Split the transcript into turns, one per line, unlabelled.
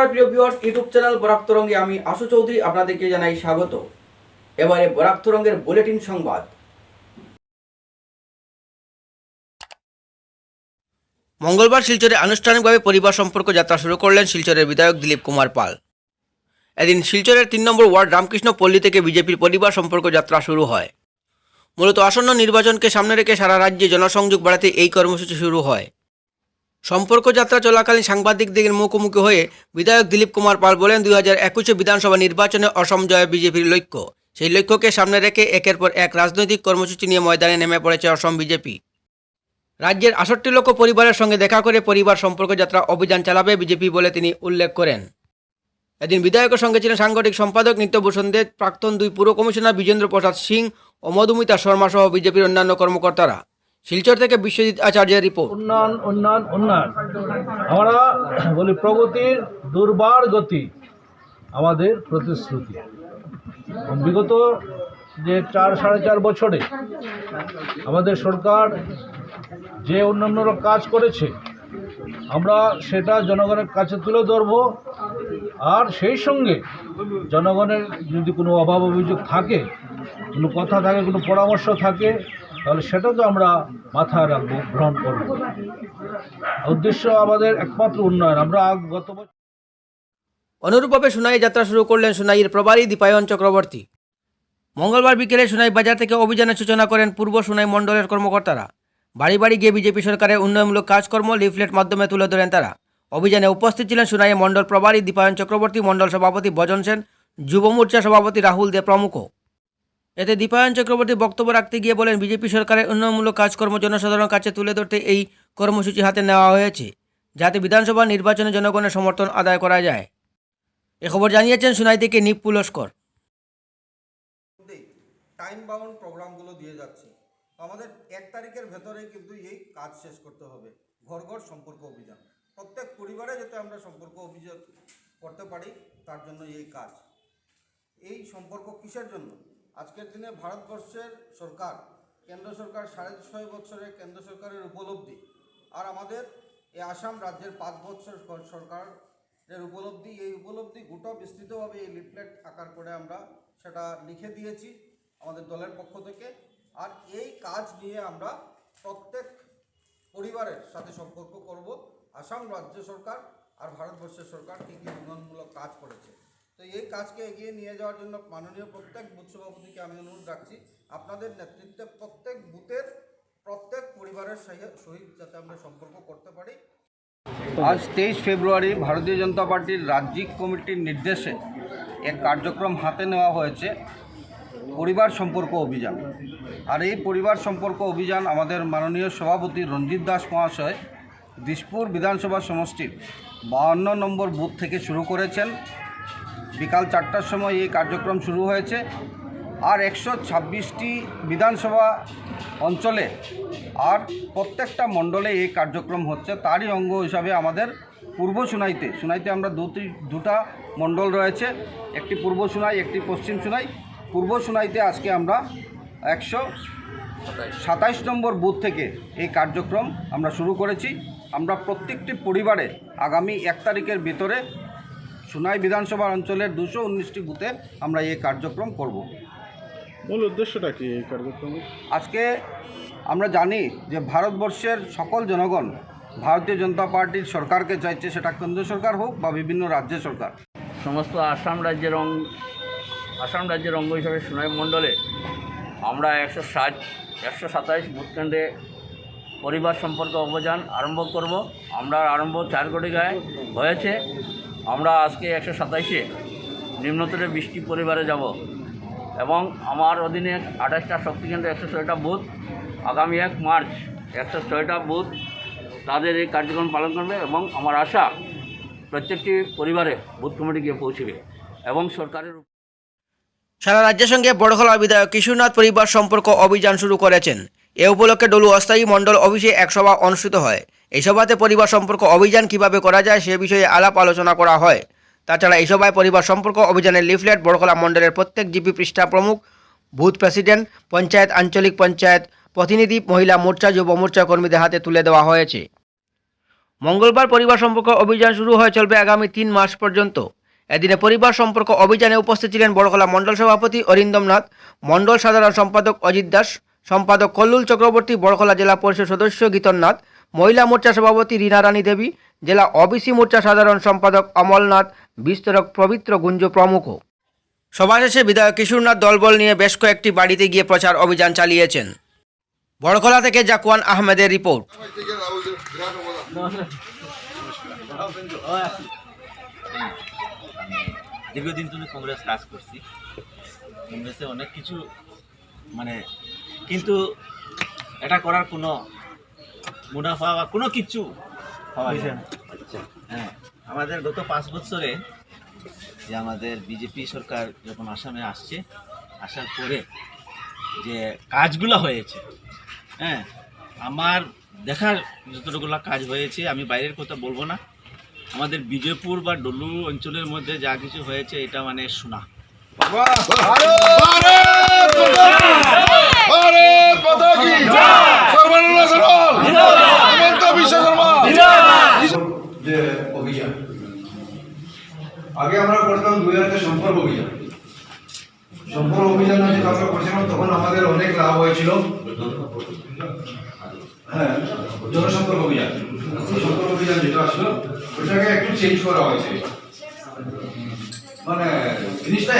নমস্কার, প্রিয় viewers YouTube channel Barak তরঙ্গে আমি আশু চৌধুরী, আপনাদেরকে জানাই স্বাগত। এবারে বরাক তরঙ্গের বুলেটিন সংবাদ। মঙ্গলবার শিলচরে আনুষ্ঠানিকভাবে পরিবার সম্পর্ক যাত্রা শুরু করলেন শিলচরের বিধায়ক দিলীপ কুমার পাল। এদিন শিলচরের তিন নম্বর ওয়ার্ড রামকৃষ্ণ পল্লী থেকে বিজেপির পরিবার সম্পর্ক যাত্রা শুরু হয়। মূলত আসন্ন নির্বাচনকে সামনে রেখে সারা রাজ্যে জনসংযোগ বাড়াতে এই কর্মসূচি শুরু হয়। সম্পর্ক যাত্রা চলাকালীন সাংবাদিকদের মুখোমুখি হয়ে বিধায়ক দিলীপ কুমার পাল বলেন, দুই হাজার একুশে বিধানসভা নির্বাচনে অসম জয় বিজেপির লক্ষ্য। সেই লক্ষ্যকে সামনে রেখে একের পর এক রাজনৈতিক কর্মসূচি নিয়ে ময়দানে নেমে পড়েছে অসম বিজেপি। রাজ্যের আষট্টি লক্ষ পরিবারের সঙ্গে দেখা করে পরিবার সম্পর্ক যাত্রা অভিযান চালাবে বিজেপি বলে তিনি উল্লেখ করেন। এদিন বিধায়কের সঙ্গে ছিলেন সাংগঠনিক সম্পাদক নিত্যভূষণ দে প্রাক্তন দুই পুর কমিশনার বিজেন্দ্র প্রসাদ সিং ও মধুমিতা শর্মা সহ বিজেপির অন্যান্য কর্মকর্তারা। শিলচর থেকে বিশ্বজিৎ আচার্যের রিপোর্ট
উন্নয়ন উন্নয়ন উন্নয়ন। আমরা বলি প্রগতির দুর্বার গতি আমাদের প্রতিশ্রুতি। বিগত যে চার, সাড়ে চার বছরে আমাদের সরকার যে অন্যান্য কাজ করেছে, আমরা সেটা জনগণের কাছে তুলে ধরব। আর সেই সঙ্গে জনগণের যদি কোনো অভাব অভিযোগ থাকে, কোনো কথা থাকে, কোনো পরামর্শ থাকে তাহলে সেটা তো আমরা মাথায় রাখব, গ্রহণ করব। উদ্দেশ্য আমাদের একমাত্র উন্নয়ন। আমরা গত বছর
অনুরূপভাবে সুনাই যাত্রা শুরু করলেন সোনাইয়ের প্রবারী দীপায়ন চক্রবর্তী। মঙ্গলবার বিকেলে সোনাই বাজার থেকে অভিযানের সূচনা করেন পূর্ব সোনাই মণ্ডলের কর্মকর্তারা। বাড়ি বাড়ি গিয়ে বিজেপি সরকারের উন্নয়নমূলক কাজকর্ম লিফলেট মাধ্যমে তুলে ধরেন তারা। অভিযানে উপস্থিত ছিলেন সুনাই মণ্ডল প্রবারী দীপায়ন চক্রবর্তী মণ্ডল সভাপতি ভজন সেন, যুব মোর্চা সভাপতি রাহুল দে প্রমুখ। এতে দীপায়ন চক্রবর্তী বক্তব্য রাখতে গিয়ে বলেন, বিজেপি সরকারের উন্নয়নমূলক কাজকর্ম জনসাধারণের কাছে তুলে ধরতে এই কর্মসূচি হাতে নেওয়া হয়েছে, যাতে বিধানসভা নির্বাচনে জনগণের সমর্থন আদায় করা যায়। এ খবর জানিয়েছেন সুনাই থেকে নিপ পুলস্কর।
টাইম বাউন্ড প্রোগ্রামগুলো দিয়ে যাচ্ছি। আমাদের এক তারিখের ভেতরে কিন্তু এই কাজ শেষ করতে হবে। ঘর ঘর সম্পর্ক অভিযান। প্রত্যেক পরিবারে যাতে আমরা সম্পর্ক অভিযান করতে পারি, তার জন্য এই কাজ। এই সম্পর্ক কিসের জন্য? আজকের দিনে ভারতবর্ষের সরকার, কেন্দ্র সরকার সাড়ে ছয় বছরের কেন্দ্র সরকারের উপলব্ধি আর আমাদের এই আসাম রাজ্যের পাঁচ বছর সরকারের উপলব্ধি, এই উপলব্ধি গোটা বিস্তৃতভাবে এই লিফলেট আকার করে আমরা সেটা লিখে দিয়েছি আমাদের দলের পক্ষ থেকে। আর এই কাজ নিয়ে আমরা প্রত্যেক পরিবারের সাথে সম্পর্ক করব। আসাম রাজ্য সরকার আর ভারতবর্ষের সরকার কী কী উন্নয়নমূলক কাজ করেছে। তো এই কাজকে এগিয়ে নিয়ে যাওয়ার জন্য মাননীয় প্রত্যেক বুথ সভাপতিকে আমি অনুরোধ রাখছি, আপনাদের নেতৃত্বে প্রত্যেক বুথের প্রত্যেক পরিবারের সহি- সহিত যাতে আমরা সম্পর্ক করতে পারি। আজ তেইশ ফেব্রুয়ারি ভারতীয় জনতা পার্টির রাজ্যিক কমিটির নির্দেশে এক কার্যক্রম হাতে নেওয়া হয়েছে, পরিবার সম্পর্ক অভিযান। আর এই পরিবার সম্পর্ক অভিযান আমাদের মাননীয় সভাপতি রঞ্জিত দাস মহাশয় দিসপুর বিধানসভা সমষ্টির বাহান্ন নম্বর বুথ থেকে শুরু করেছেন। বিকাল চারটার সময় এই কার্যক্রম শুরু হয়েছে। আর একশো ছাব্বিশটি বিধানসভা অঞ্চলে আর প্রত্যেকটা মণ্ডলে এই কার্যক্রম হচ্ছে। তারই অঙ্গ হিসাবে আমাদের পূর্ব সুনাইতে সুনাইতে আমরা দুটি, দুটা মণ্ডল রয়েছে। একটি পূর্ব সুনাই, একটি পশ্চিম সুনাই। পূর্ব সুনাইতে আজকে আমরা একশো সাতাইশ নম্বর বুথ থেকে এই কার্যক্রম আমরা শুরু করেছি। আমরা প্রত্যেকটি পরিবারে আগামী এক তারিখের ভিতরে সুনাই বিধানসভা অঞ্চলের দুশো উনিশটি বুথে আমরা এই কার্যক্রম করব।
মূল উদ্দেশ্যটা কি এই কার্যক্রমের?
আজকে আমরা জানি যে ভারতবর্ষের সকল জনগণ ভারতীয় জনতা পার্টির সরকারকে চাইছে সেটা কেন্দ্র সরকার হোক বা বিভিন্ন রাজ্য সরকার।
সমস্ত আসাম রাজ্যের অঙ্গ আসাম রাজ্যের অঙ্গ হিসাবে সুনাই মণ্ডলে আমরা একশো ষাট একশো সাতাইশ বুথকেন্দ্রে পরিবার সম্পর্ক অভিযান আরম্ভ করব। আমরা আরম্ভ চার কোটি গায়ে হয়েছে। আমরা আজকে একশো সাতাইশে নিম্নতরে বৃষ্টি পরিবারে যাব এবং আমার অধীনে আঠাশটা শক্তিকেন্দ্র একশো ছয়টা বুথ, আগামী এক মার্চ একশো ছয়টা বুথ তাদের এই কার্যক্রম পালন করবে এবং আমার আশা প্রত্যেকটি পরিবারে বুথ কমিটি গিয়ে পৌঁছবে এবং সরকারের
সারা রাজ্যের সঙ্গে বড়খলা বিধায়ক কিশোরনাথ পরিবার সম্পর্ক অভিযান শুরু করেছেন। এ উপলক্ষে ডলু অস্থায়ী মণ্ডল অফিসে এক সভা অনুষ্ঠিত হয়। এই সভাতে পরিবার সম্পর্ক অভিযান কীভাবে করা যায় সে বিষয়ে আলাপ আলোচনা করা হয়। তাছাড়া এই সভায় পরিবার সম্পর্ক অভিযানের লিফলেট বড়কলা মণ্ডলের প্রত্যেক জিপি পৃষ্ঠা প্রমুখ, বুথ প্রেসিডেন্ট, পঞ্চায়েত আঞ্চলিক পঞ্চায়েত, প্রতিনিধি, মহিলা মোর্চা, যুব মোর্চা কর্মীদের হাতে তুলে দেওয়া হয়েছে। মঙ্গলবার পরিবার সম্পর্ক অভিযান শুরু হয়ে চলবে আগামী তিন মাস পর্যন্ত। এদিনে পরিবার সম্পর্ক অভিযানে উপস্থিত ছিলেন বড়খলা মণ্ডল সভাপতি অরিন্দম নাথ, মণ্ডল সাধারণ সম্পাদক অজিত দাস সম্পাদক কল্লুল চক্রবর্তী, বড়খলা জেলা পরিষদ সদস্য গীতন নাথ, মহিলা মোর্চা সভাপতি রীনা রানী দেবী, জেলা অবিসি মোর্চা সাধারণ সম্পাদক অমলনাথ বিস্তরক পবিত্র গুঞ্জ প্রমুখ। সভা শেষে বিধায়ক কিশোরনাথ দলবল নিয়ে বেশ কয়েকটি বাড়িতে গিয়ে প্রচার অভিযান চালিয়েছেন। বড়খলা থেকে জাকুয়ান আহমেদের রিপোর্ট।
দীর্ঘদিন তুমি কংগ্রেস কাজ করছি। কংগ্রেসে অনেক কিছু মানে কিন্তু এটা করার কোনো মুনাফা বা কোনো কিছু পাওয়া যায় না। হ্যাঁ আমাদের গত পাঁচ বছরে যে আমাদের বিজেপি সরকার যখন আসামে আসছে আসার পরে যে কাজগুলো হয়েছে হ্যাঁ আমার দেখার যতটুকুলা কাজ হয়েছে আমি বাইরের কথা বলব না। আমাদের বিজয়পুর বা ডলু অঞ্চলের মধ্যে যা কিছু হয়েছে এটা মানে শোনা।
যে অভিযান। আগে আমরা করতাম দুই হাতে সম্পর্ক অভিযান। সম্পর্ক অভিযান যেটা আমরা করছিলাম, তখন আমাদের অনেক লাভ হয়েছিল। হ্যাঁ জনসম্পর্ক অভিযান। সম্পর্ক অভিযান যেটা আসলো, ওটাকে একটু চেঞ্জ করা হয়েছে। মানে জিনিসটা